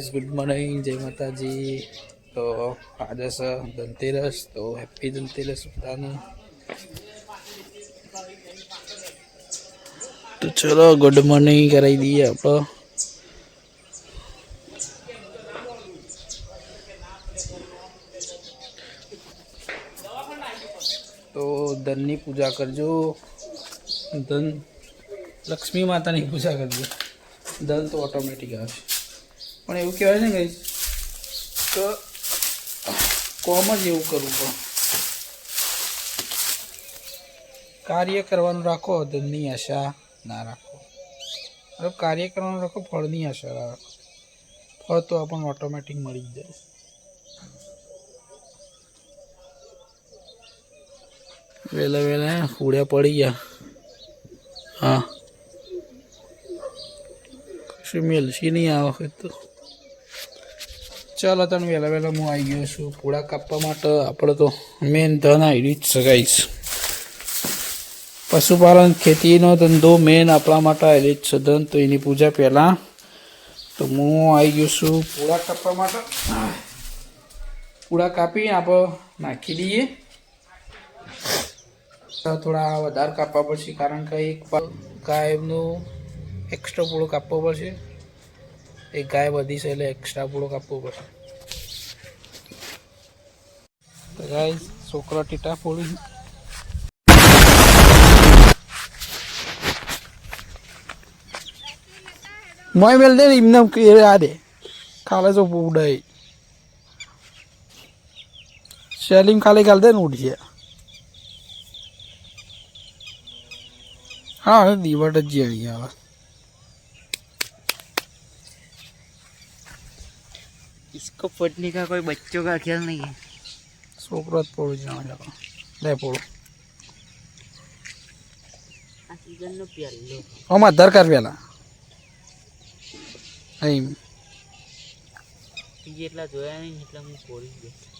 Guys good morning જય માતાજી તો આજે છે ધનતેરસ તો હેપી ધનતેરસ બધાને તો ચલો ગુડ મોર્નિંગ કરાવી દઈએ આપણો તો ધનની પૂજા કરજો ધન લક્ષ્મી માતાની પૂજા કરજો ધન તો ઓટોમેટિક આવશે પણ એવું કહેવાય ને ગઈ તો કોમ જ એવું કરવું પણ કાર્ય કરવાનું રાખો, ધનની આશા ના રાખો. મતલબ કાર્ય કરવાનું રાખો, ફળની આશા રાખો. ફળ તો આપણને ઓટોમેટિક મળી જ જાય. વહેલા વહેલા ફૂડ્યા પડી ગયા. હા. કશું મેલશી નહીં આ વખત તો. ચાલો તને વહેલા વહેલા હું આવી ગયો છું. પૂળા કાપવા માટે આપણે તો મેન ધન આવી જ શકાઈશ પશુપાલન ખેતીનો ધંધો મેન આપણા માટે આવેલી જ છે. ધન તો એની પૂજા પહેલાં. તો હું આવી ગયો છું પૂળા કાપવા માટે. પૂળા કાપી આપણે નાખી દઈએ. થોડા વધારે કાપવા પડશે કારણ કે એક ગાયનું એક્સ્ટ્રા પૂળો કાપવો પડશે. એક ગાય વધી છે એટલે એક્સ્ટ્રા પૂળો કાપવો પડશે. ગાય છોકરા ટીટા ફોડી. મોય મેલ દે કે આ દે. ખાલે જો ઉડાય. સેલિંગ ખાલી ખાલ દે ને ઉડશે હા દીવટ જ જઈ આવે इसको पढ़ने का कोई बच्चों का ख्याल नहीं है છોકરો જ પોળું જાણે લોકો લે પોળું આ સીઝનનો પહેલો આમાં આધાર કાર્ડ પેલા અહીં જેટલા જોયા નહીં એટલા હું પોળી ગયો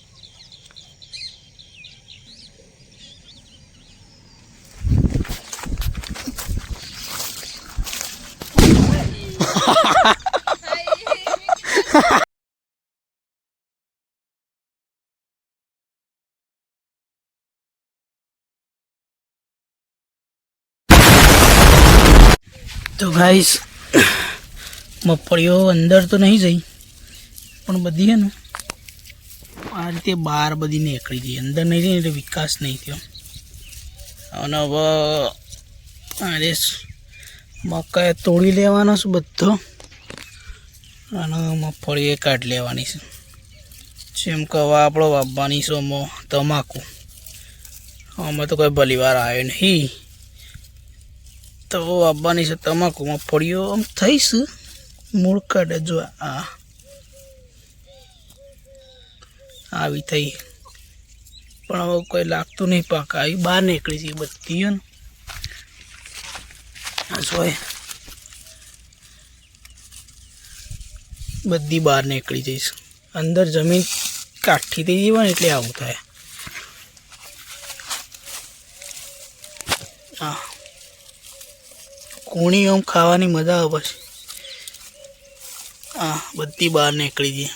તો ગાઈસ મગફળીઓ અંદર તો નહીં જઈ, પણ બધી છે ને, આ રીતે બહાર બધી નીકળી ગઈ. અંદર નહીં જઈ એટલે વિકાસ નહીં થયો. અને હવે અરે, મકાઈ તોડી લેવાનો છે બધો. અને મગફળી કાઢી લેવાની છે. જેમ કે હવે આપણો વાપવાની છે તમાકુ આમાં તો કોઈ ભલીવાર આવ્યો નહીં. તો આવવાની છે તમાકુમાં મગફળીઓ આમ થઈશ. મૂળ કાઢે જો આ આવી થઈ. પણ હવે કોઈ લાગતું નહીં પાક. આવી બહાર નીકળી છે બધી ને આ બધી બહાર નીકળી જઈશ. અંદર જમીન કાઠી થઈ ને એટલે આવું થાય. હા. કૂણી આમ ખાવાની મજા આવે પછી. આ બધી બહાર નીકળી ગઈ.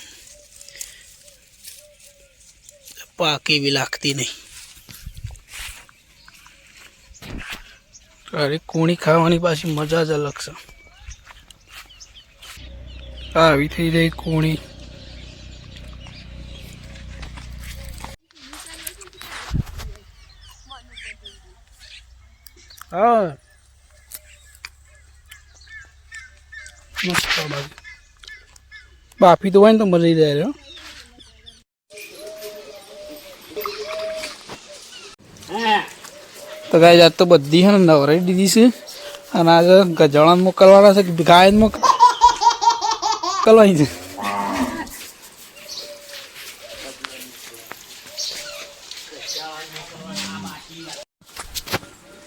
પાકી બી લાગતી નહીં. અરે કૂણી ખાવાની પાછી મજા જ અલગ છે. આવી થઈ જાય કૂણી. હા. બાફી તો હોય ને તો મળી જાય તો ગાય જાત તો બધી છે ને નવરાઈ દીધી છે. અને આજે ગજાળા મોકલવાના છે ગાય મોકલવાની છે.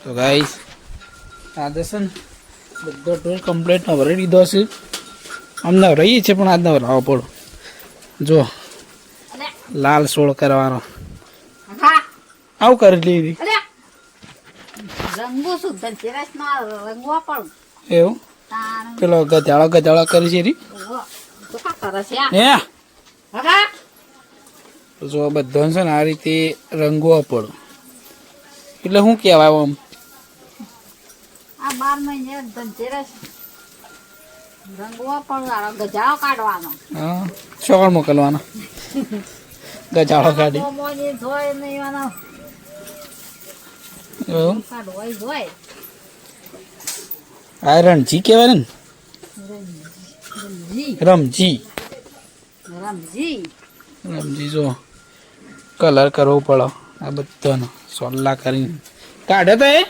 તો ગાય આજે છે ને બધો ટોલ કમ્પ્લીટ ભરી દીધો છે. આમ રહીએ છીએ પણ આજના રાવો પડો. જો લાલ સોળ કરવાનો. આવું કરી લીધી એવું? પેલો ગધાળો ગધાળો કરી છે જો બધો છે ને આ રીતે રંગવા પડો. એટલે શું કહેવાય આમ? આ બાર મહિને ધનતેરસ. રંગવા પણ ગજાળો કાઢવાનો. હા ચોળ મોકલવાનો. ગજાળો કાઢી. મોમોની ધોય નહીં વાનો કાઢવાય જોય આ રણજી કહેવાય ને? રમજી. રમજી. રમજી જો કલર કરવો પડો આ બધાનો. સોલ્લા કરીને. કાઢે તો એ?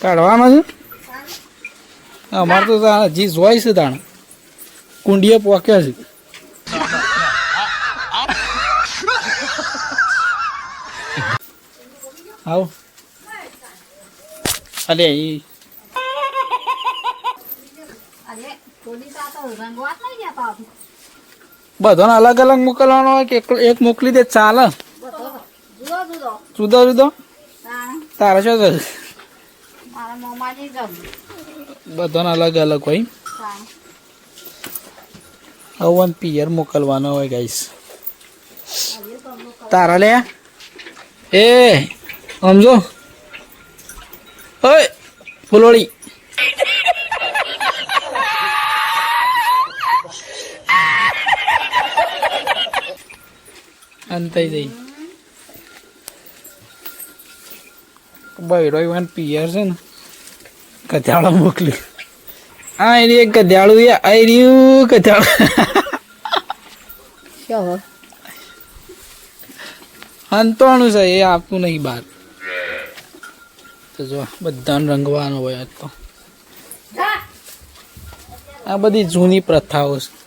કાઢવાનો છે? અમારે તો હજી જોઈ છે તાણ કુંડીએ પોક્યા છે. આવો. અરે એ. જ. બધાને અલગ અલગ મોકલવાનો હોય કે એક મોકલી દે ચાલે. જુદો જુદો તારે શું મારા બધાને અલગ અલગ હોય. અવન પિયર મોકલવાનો હોય ગાઈસ તારા લે. એ સમજો. ઓય ફૂલોળી. અંતાઈ જઈ બૈરો વન પિયર છે ને. ગધેડો મોકલી. આ એક ગધેડું એ આ રહ્યું કથાળું? અંતવાનું છે એ આપતું નહીં બહાર. તો જો બધાને રંગવાનો હોય આજ તો. આ બધી જૂની પ્રથાઓ છે.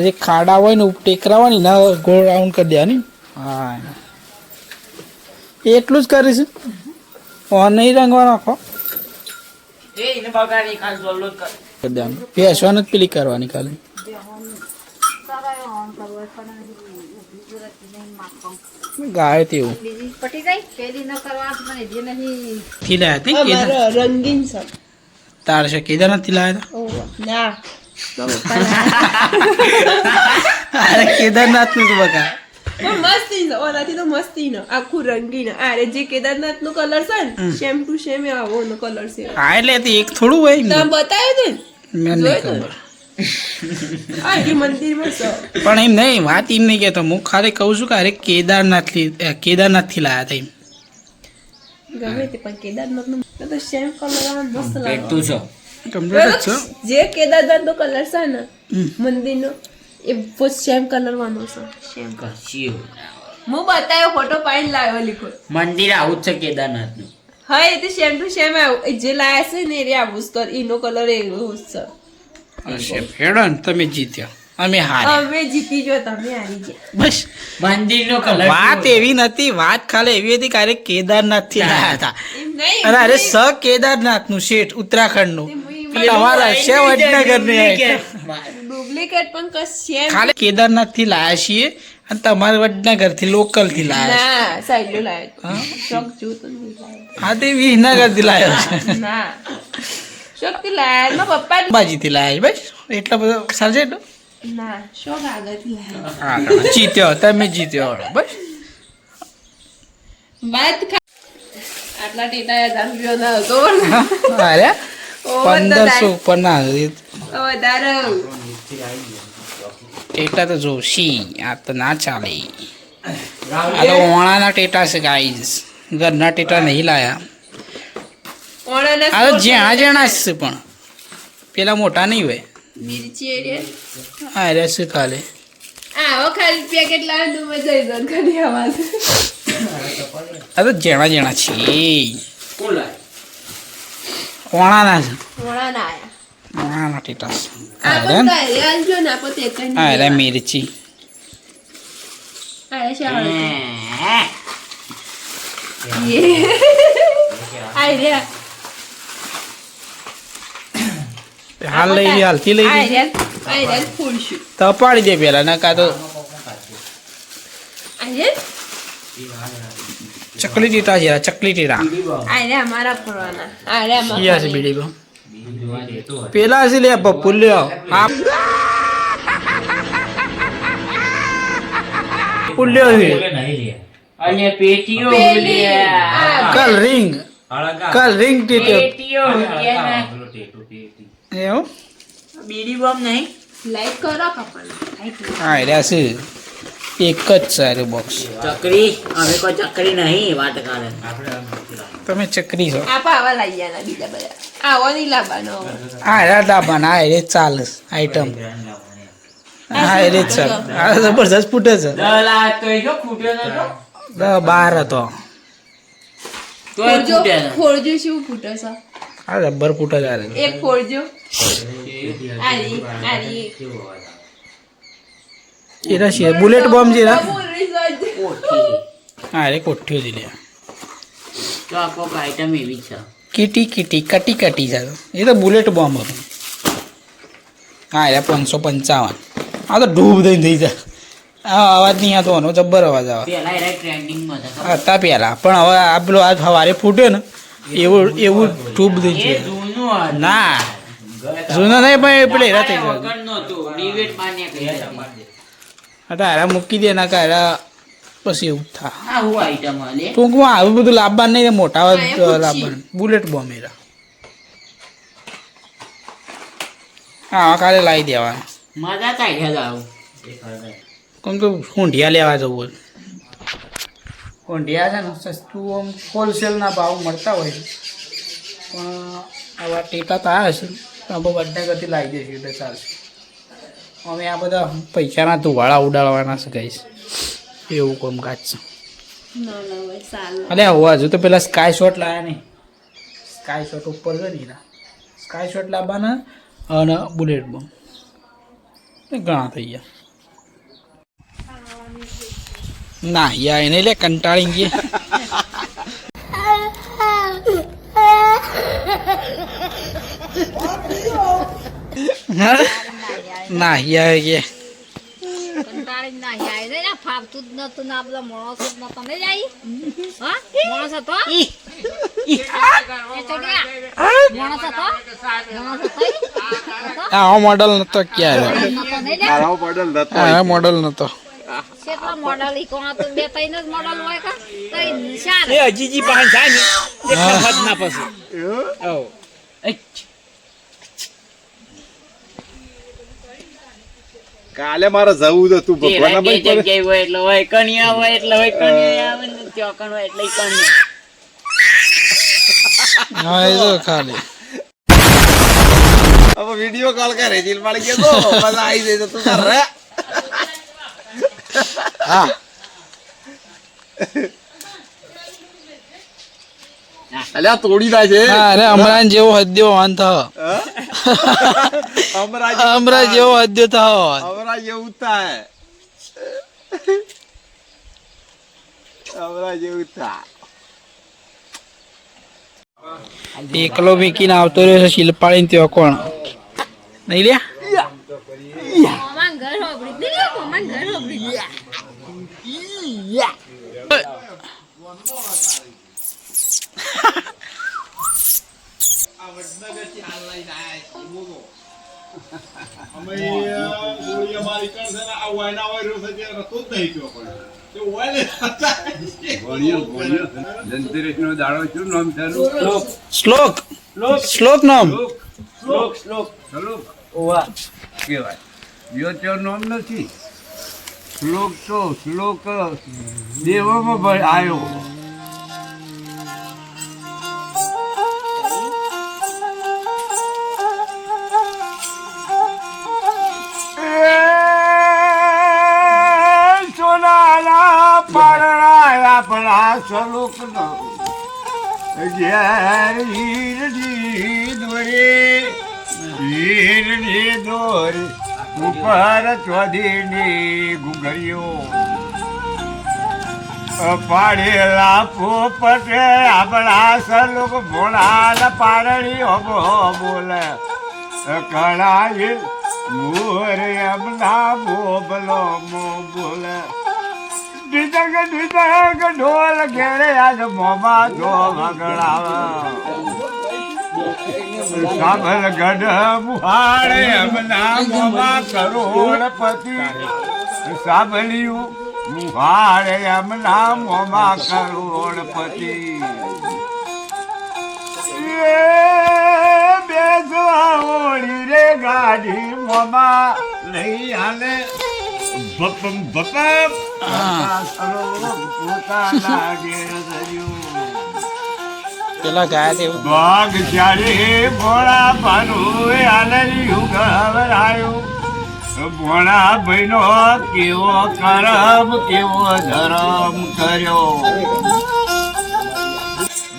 જે ખાડા હોય ને ટેકરા હોય ને ના ગોળ રાઉન્ડ કરી દેવાની. હા. એટલું જ કરીશું. નહીં રંગવાનો નાખો. ભેસવાનું જ પેલી કરવાની ખાલી. ગાય તેવું બીજી પટી જાય પેલી ન કરવા મને જે નહીં થી લાયા તે? કેદાર? રંગીન છે. તાર છે કેદાર નથી હતા અરે કેદારનાથનું બકા પણ મસ્તી છે ઓલાથી તો મસ્તી ન આખું રંગીન. અરે જે કેદારનાથ નો કલર છે ને સેમ ટુ સેમ આવો નો કલર છે. હા એટલે એક થોડું હોય તમે ને બતાવ્યું હતું મેં નહીં ખબર. પણ એમ નહીં વાત એમ નહીં કહેતો હું ખાલી કહું છું કે અરે કેદારનાથથી કેદારનાથ કેદારનાથથી લાયા હતા એમ. ગમે તે પણ કેદારનાથનું તો સેમ કલર મસ્ત લાગે. તું છો. કમ્પ્લીટ જ છે. જે કેદારનાથ નો કલર છે ને મંદિર નો એ બહુ સેમ કલર વાનો છે. સેમ કશી હું બતાવ્યો ફોટો પાડીને લાવ્યો લીખો મંદિર આવું છે કેદારનાથનું હા એ તો સેમ ટુ સેમ આવ્યું જે લાયા છે ને એ આવું જ કર એનો કલર એવો જ છે. હેડો તમે જીત્યા. અમે હારે અમે જીતી જો તમે હારી ગયા. બસ. મંદિર નો કલર વાત એવી નથી વાત ખાલી એવી હતી કે કેદારનાથથી આવ્યા હતા. એમ અને અરે સ કેદારનાથનું શેઠ ઉત્તરાખંડનું. તમારા છે વડનગર ડુપ્લિકેટ પણ કશ ખાલી કેદારનાથ કેદારનાથથી લાયા છીએ અને તમારે વડનગરથી લોકલથી લાયા ના સાઈડ લાવ્યો હા? શોખ જોતો હા તે વિસનગરથી લાયો છે. ના. શોખથી લાયા મારા પપ્પા બાજીથી લાયા બસ. એટલો બધો સર્જેટ ના શોખ આગળથી લાવ્યો જીત્યો તમે જીત્યો. બસ. વાત આટલા ટેટા હજાર રૂપિયા ના હતો. અરે પંદરસો ઉપર ના વધારે ટેટા તો જોશી આ તો ના ચાલે. આ તો ઓણાના ટેટા છે ગાઈઝ ઘરના ટેટા નહીં લાયા. આ તો જેણા જેણા છે પણ. પેલા મોટા નહીં હોય. મિરચી એરિયા. રે છે ખાલે. આવો ખાલી પેકેટ લાવે તો મજા આવી જાય ઘરે આવાજ આ તો જેણા જેણા છે. ઓણાના છે. આયા. ટેટા મિરચી હાલ લઈ લે હાલથી લઈ લે તપાડી દે પેલા ના કાં તો ચકલી ટીટા છે ચકલી ટીટા આરે અમારા ફરવાના આરે અમારા બીડી બમ પેલા છે લે પપ્પુ લ્યો આ પુલ્યો છે. અને પેટીઓ. કલ રિંગ. કલ રિંગ ટીટો. પેટીઓ બોલ્યા ને. એવું? બીડી બોમ્બ નહીં. લાઈક કરો કપલ. હા રહ્યા છે. એક જ સારું બોક્સ ચકરી? અમે કોઈ ચકરી નહીં વાત કરે. તમે ચકરી છો. આપા આવા લઈ ગયા બીજા બધા. આવો નહીં લાવવાનો. હા રા ડાબા આ રે ચાલે આઈટમ હા એ ચાલ. આ જબરજસ્ત ફૂટે છે. દસ બાર હતો. તો એ ફોડજો. શું ફૂટે છે? આ રબર ફૂટે છે આ એક ફોડજો આરી આરી એના છે બુલેટ બોમ્બ છે. હા એ કોઠ્યો છે લે તો આ કોક આઈટમ એવી છે. કીટી કીટી કટી કટી છે એ તો બુલેટ બોમ્બ હતું. હા એ પાંચસો પંચાવન. આ તો ડૂબ દઈને થઈ જાય. આ અવાજ નહીં આવતો આનો જબ્બર અવાજ આવે. એના હતા પહેલા પણ હવે આ પેલો આ સવારે ફૂટ્યો ને એવું એવું ડૂબ દઈ છે ના. જૂનો નહીં પણ એ પેલે હેરા થઈ ગયો કરી હેરા મૂકી દે ના કાયરા પછી એવું થાય. આવું આઈટમ હાલે. ટૂંકમાં આવું બધું લાભવાનું નહીં મોટા. લાવવાનું. બુલેટ બોમ્બ એરા હા કાલે લાવી દેવાના. મજા કાઢ્યા આવું. કેમ કે ઊંઢિયા લેવા જવું ઊંઢિયા છે ને સસ્તું આમ હોલસેલના ભાવ મળતા હોય પણ આવા ટેટા તો આવ્યા છે તો આપણે બધા કરતી લાવી દઈશું એટલે ચાલશે. અમે આ બધા પૈસાના ધુવાળા ઉડાડવાના છે કહીશ એવું કામકાજ છે. ના ના અરે હોવા હજુ તો પેલા સ્કાય શોટ લાયા નહીં. સ્કાય શોટ ઉપર છે ને સ્કાય શોટ લાવવાના અને બુલેટ બોમ્બ ઘણા થઈ ગયા. ના યા એને લે કંટાળી ગયા હા? માણસ હતો? એ છોકરા માણસ હતો? માણસ હતો ઈ? હતો? આ મોડલ નતો ક્યારે? નહીં મોડલ નતો કેટલા મોડલ ઈ? કોણ હતું? બે ત્રણ જ મોડલ હોય કા? ત્રણ એ હજીજી પાસે જાય ને ના પછી. કાલે મારે જવું તો તું પેલા ભગવાન જગ્યાએ હોય એટલે હોય કન્યા હોય એટલે હોય કન્યા આવે ને ચોકણ હોય એટલે કણિયા હા એ તો ખાલી. હવે વીડિયો કોલ કરે જીલ મારી ગયો તો મજા આવી જાય તો તું કર હા. અલ્યા તોડી ના છે અરે અમરાન જેવો હદ્યો વાન થયો. અમરા અમરા જેવો હદ્યો થયો અમરા જેવું થાય અમરા જેવું થાય એકલો વીકીને આવતો રહ્યો છે શિલ્પાળી ત્યો કોણ? નહીં લ્યા? ઘર બીજો તેઓ નામ. નથી શ્લોક તો શ્લોક દેવામાં આવ્યો. સ્વરૂપનો ઘેર હીરની દોરી હીરની દોરી ઉપર ચોધીની ઘુઘરીઓ પાડેલા પોપટે આપણા સલુક ભોળા પારણી હોબો બોલે કળાય મોર એમના બોબલો મો બોલે ઢીચક ઢીચક ઢોલ ઘેરે આજ મોમાં જો વગડાવે સાબલ ગઢ બુહાડે હમના મોમાં કરોડપતિ સાબલિયું બુહાડે હમના મોમાં કરોડપતિ બેસવા ઓળી રે ગાડી મોમાં. લઈ આલે બપમ બપમ. પેલા ગયા તે ભાગ ચારે ભોળા ભાનું આલર્યું ગવરાયું ભોળા ભાઈનો કેવો કરમ કેવો ધરમ કર્યો.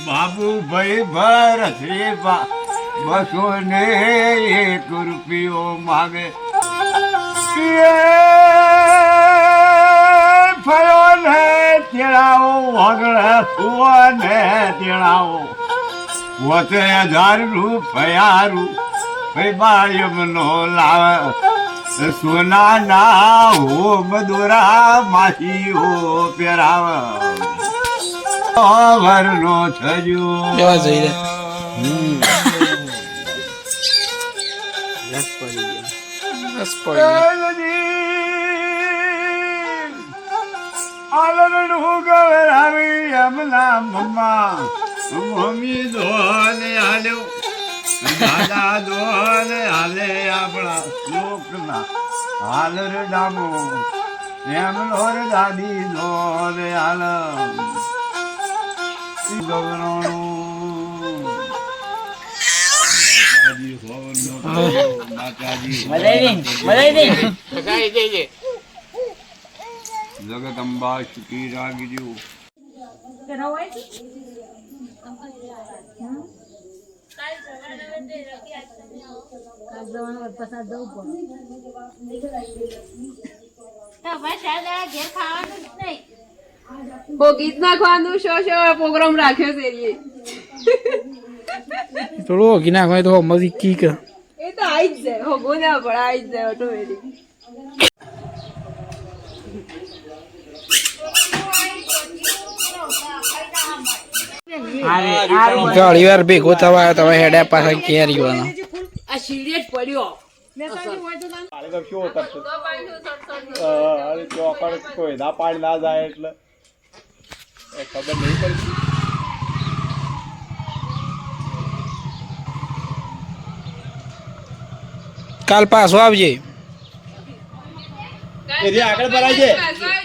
બાબુભાઈ ભરત રે બસો ને એક રૂપિયો માગે. એ ફયો ને તેડાવો વગડે ફુવો ને તેડાવો. પોતે હજારનું ફયારું ભાઈ બાળ્યમનો લાવ. સોના ના હો મદોરા માહી હો પહેરાવ. વરનો થયો લેવા જઈ રે. બસ પડી આલરણું ગવરાવી એમના મમ્મા મમ્મી દોને આલ્યો દાદા દોને આલે આપણા લોકના હાલર ડામો એમ લોર દાદી દોને આલ ગવરાણું માતાજી બધાય બધાય જગદંબા સુખી રાખજો ગીત શો શો પ્રોગ્રામ રાખ્યો છે થોડો ઓગી નાખવાય તો મરી કી કર એ તો આવી જ જાય. હો ના પણ આવી જ જાય ઓટોમેટિક ઘણી વાર ભેગો થવા આવ્યો તમે હેડ્યા પાછા ક્યાં રહેવાના આ સીરિયસ પડ્યો. ચોકડ કોઈ ના પાડી ના જાય એટલે. ખબર નહીં પડતી. કાલ પાછો આવજે. એથી આગળ ભરાય છે.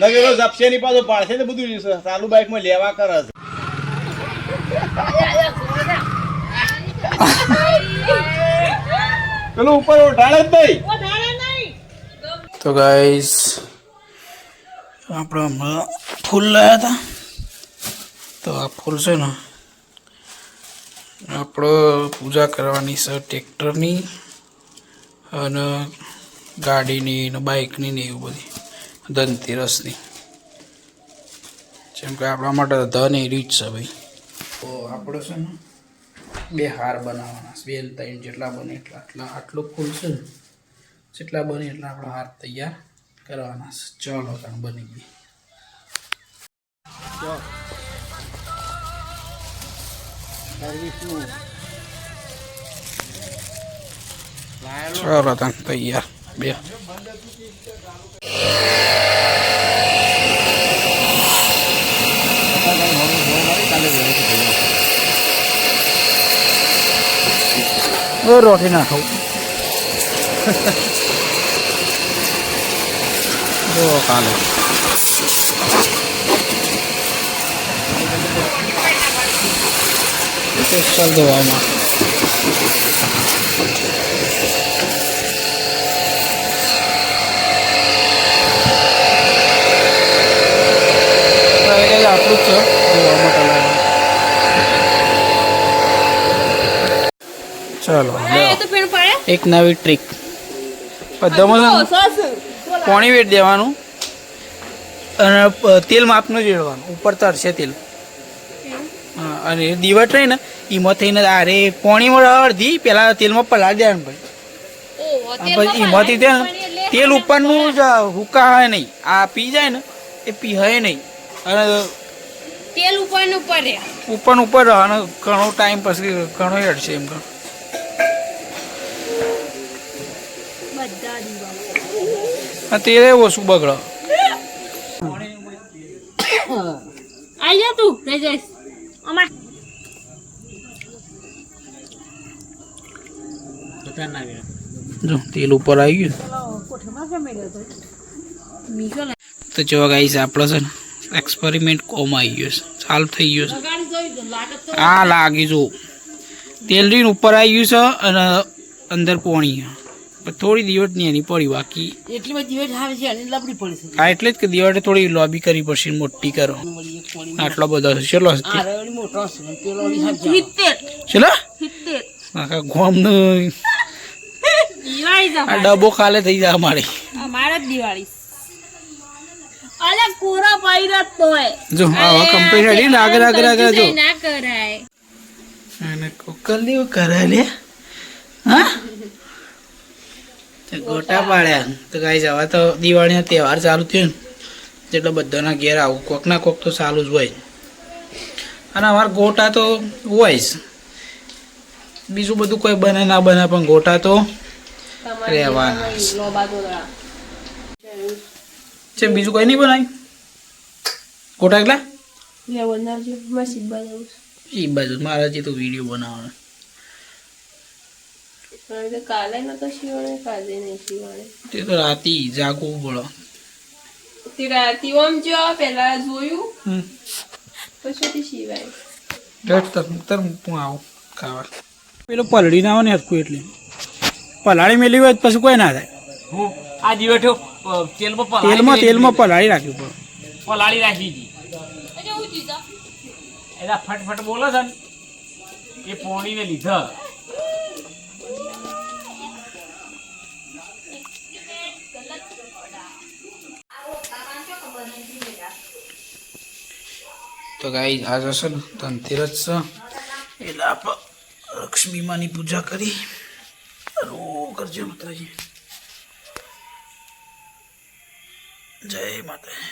નકે એનો ઝપશે નહીં પાછો પાડશે ને બધું ચાલુ બાઇકમાં લેવા કરે છે. પેલું ઉપર ઓઢાડે જ નહીં. તો ગાઈસ આપણે હમણાં ફૂલ લાયા હતા તો આ ફૂલ છે ને આપણે પૂજા કરવાની છે ટ્રેક્ટરની અને ગાડીની ને બાઇકની ને એવું બધી. ધનતેરસની. જેમ કે આપણા માટે તો ધન એ રીત છે ભાઈ. તો આપણે છે ને બે હાર બનાવવાના છે. બે ને ત્રણ જેટલા બને એટલા. આટલા આટલું ફૂલ છે ને જેટલા બને એટલા આપણા હાર તૈયાર કરવાના છે. ચાલો કારણ બની ગઈ. ચાલો. તાણ તૈયાર બે રોટી નાખો કાલે સ્પેશિયલ દવામાં આટલું જ છે ચાલો એક નવી ટ્રીક બધામાં પાણી વેટ દેવાનું અને તેલ માપનું જ વેડવાનું ઉપર તરશે તેલ. હા અને દીવટ રહી ને એમાં થઈને અરે પોણીમાં અડધી પેલા તેલમાં પલાળી દેવાનું ભાઈ. પછી એમાંથી તે તેલ ઉપરનું જ હુકા હોય નહીં. આ પી જાય ને એ પીહાય નહીં. અને તેલ ઉપર ઉપર ઉપર ઉપર અને ઘણો ટાઈમ પછી ઘણો અડશે એમ ઘણો તેરે ઓછું બગડો. આવી જા તું જઈશ. અમાર જો તેલ ઉપર આવી ગયું. તો જો ગાઈસ આપણે છે ને એક્સપેરિમેન્ટ કોમ આવી ગયો છે. ચાલુ થઈ ગયો છે. આ લાગી જો. તેલ રીન ઉપર આવી ગયું છે અને અંદર પોણી થોડી દિવસની એની પડી બાકી. એટલી બધી વેટ આવે છે અને લબડી પડી છે હા એટલે જ કે દિવાળે થોડી લોબી કરી પડશે મોટી કરો. આટલો બધો છે. ચલો ચલો આખા ગોમનું દિવાળી આ જમાય ડબ્બો ખાલે થઈ જાય અમારે. અમારા જ દિવાળી અલે કોરો પાયરા તોય. જો આ કમ્પ્લીટ રેડી આગળ આગળ આગળ જો. ના કરાય. અને કોકલીઓ કરે લે. હા? તે ગોટા પાડ્યા તો ગાઈ જવા તો દિવાળીનો તહેવાર ચાલુ થયો ને. એટલે બધાના ઘેર આવું કોક ના કોક તો ચાલુ જ હોય. અને અમારા ગોટા તો હોય જ. બીજું બધું કોઈ બને ના બને પણ ગોટા તો રહેવાના. છે બીજું કઈ નહીં બનાવ્યું ગોટા એટલા લે બનાવજો મસ્ત બનાવું એ બાજુ મારા જે તો વીડિયો બનાવવાનો. તે તો રાતે જાગવું પડે. તે રાતી ઓમ જો પેલા જોયું. હમ. પછી તર તર હું આવું ખાવા. પેલો પલડી ના આવે ને હરખું એટલે. પલાળી મેલી હોય પછી કોઈ ના થાય. હું આ તેલમાં પલાળી તેલમાં તેલમાં પલાળી રાખ્યું પલાળી રાખી હતી. એના ફટફટ બોલે છે ને. એ પોણીને લીધા. તો ગાઈ આજ હશે ને ધનતેરસ છે. એટલે આપ લક્ષ્મીમાની પૂજા કરી. કરજે માતાજી. જય માતા